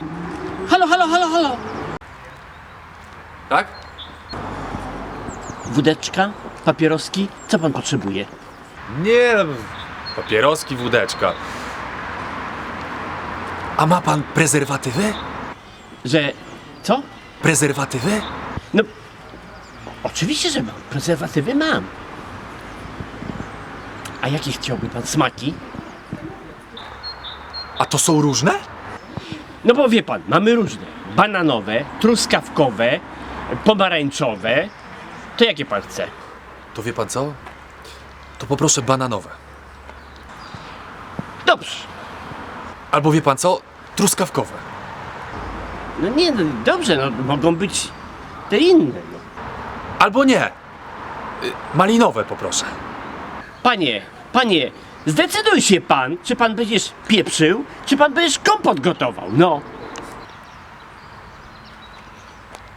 Halo, halo, halo, halo! Tak? Wódeczka, papieroski, co pan potrzebuje? Nie, no, papieroski, wódeczka. A ma pan prezerwatywy? Że... co? Prezerwatywy? No... Oczywiście, że mam. Prezerwatywy mam. A jakie chciałby pan smaki? A to są różne? No bo wie pan, mamy różne. Bananowe, truskawkowe, pomarańczowe. To jakie pan chce? To wie pan co? To poproszę bananowe. Dobrze. Albo wie pan co? Truskawkowe. No nie, no dobrze, no mogą być te inne. No. Albo nie. Y, Malinowe poproszę. Panie, panie, zdecyduj się pan, czy pan będziesz pieprzył, czy pan będziesz kompot gotował. No.